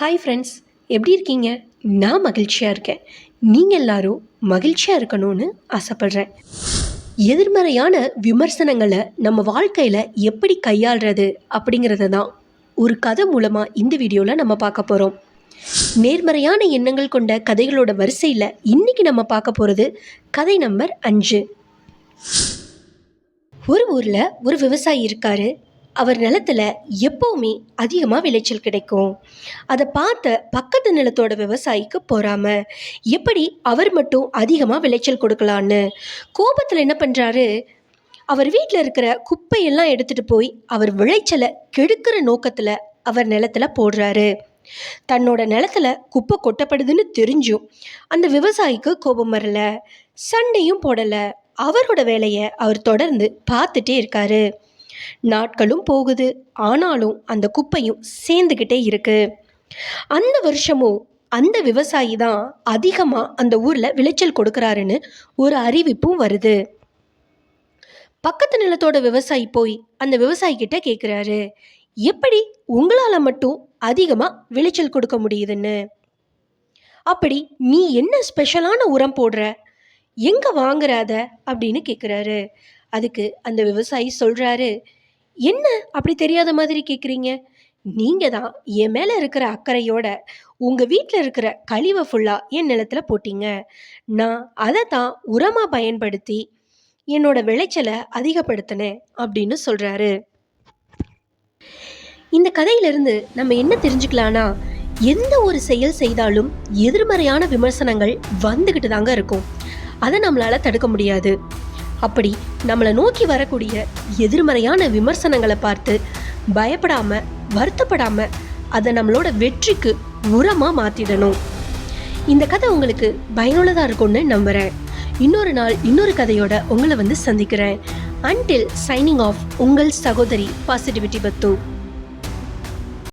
Hi friends எப்படி இருக்கீங்க? நான் மகிழ்ச்சியாக இருக்கேன். நீங்கள் எல்லாரும் மகிழ்ச்சியாக இருக்கணும்னு ஆசைப்பட்றேன். எதிர்மறையான விமர்சனங்களை நம்ம வாழ்க்கையில் எப்படி கையாளுறது அப்படிங்கிறத தான் ஒரு கதை மூலமாக இந்த வீடியோவில் நம்ம பார்க்க போகிறோம் நேர்மறையான எண்ணங்கள் கொண்ட கதைகளோட வரிசையில் இன்றைக்கி நம்ம பார்க்க போகிறது கதை நம்பர் அஞ்சு. ஒரு ஊரில் ஒரு விவசாயி இருக்காரு. அவர் நிலத்துல எப்போவுமே அதிகமாக விளைச்சல் கிடைக்கும். அதை பார்த்த பக்கத்து நிலத்தோட விவசாயிக்கு பொறாம எப்படி அவர் மட்டும் அதிகமாக விளைச்சல் கொடுக்கலான்னு கோபத்தில் என்ன பண்ணுறாரு அவர் வீட்டில் இருக்கிற குப்பையெல்லாம் எடுத்துகிட்டு போய் அவர் விளைச்சலை கெடுக்கிற நோக்கத்தில் அவர் நிலத்துல போடுறாரு. தன்னோட நிலத்துல குப்பை கொட்டப்படுதுன்னு தெரிஞ்சும் அந்த விவசாயிக்கு கோபம் வரல சண்டையும் போடலை. அவரோட வேலையை அவர் தொடர்ந்து பார்த்துட்டே இருக்காரு. நாட்களும் போகுது. ஆனாலும் அந்த குப்பையும் சேர்ந்துக்கிட்டே இருக்கு. அந்த வருஷமும் அந்த விவசாயி தான் அதிகமாக அந்த ஊரில் விளைச்சல் கொடுக்குறாருன்னு ஒரு அறிவிப்பும் வருது. பக்கத்து நிலத்தோட விவசாயி போய் அந்த விவசாயிக்கிட்ட கேட்குறாரு எப்படி உங்களால் மட்டும் அதிகமாக விளைச்சல் கொடுக்க முடியுதுன்னு? அப்படி நீ என்ன ஸ்பெஷலான உரம் போடுற? எங்கே வாங்குறாத அப்படின்னு கேட்குறாரு அதுக்கு அந்த விவசாயி சொல்கிறாரு என்ன? அப்படி தெரியாத மாதிரி கேட்குறீங்க நீங்கள் தான் என் மேலே இருக்கிற அக்கறையோட உங்கள் வீட்டில் இருக்கிற கழிவை ஃபுல்லாக என் நிலத்துல போட்டீங்க. நான் அதை தான் உரமாக பயன்படுத்தி என்னோட விளைச்சலை அதிகப்படுத்தினேன் அப்படின்னு சொல்கிறாரு இந்த கதையிலிருந்து நம்ம என்ன தெரிஞ்சுக்கலான்னா எந்த ஒரு செயல் செய்தாலும் எதிர்மறையான விமர்சனங்கள் வந்துக்கிட்டு தாங்க இருக்கும். அதை நம்மளால் தடுக்க முடியாது. அப்படி நம்மளை நோக்கி வரக்கூடிய எதிர்மறையான விமர்சனங்களை பார்த்து பயப்படாம வருத்தப்படாம அதை நம்மளோட வெற்றிக்கு உரமாக மாற்றிடணும் இந்த கதை உங்களுக்கு பயனுள்ளதாக இருக்கும்னு நம்புகிறேன் இன்னொரு நாள் இன்னொரு கதையோட உங்களை வந்து சந்திக்கிறேன். அன்டில் சைனிங் ஆஃப் உங்கள் சகோதரி பாசிட்டிவிட்டி பத்து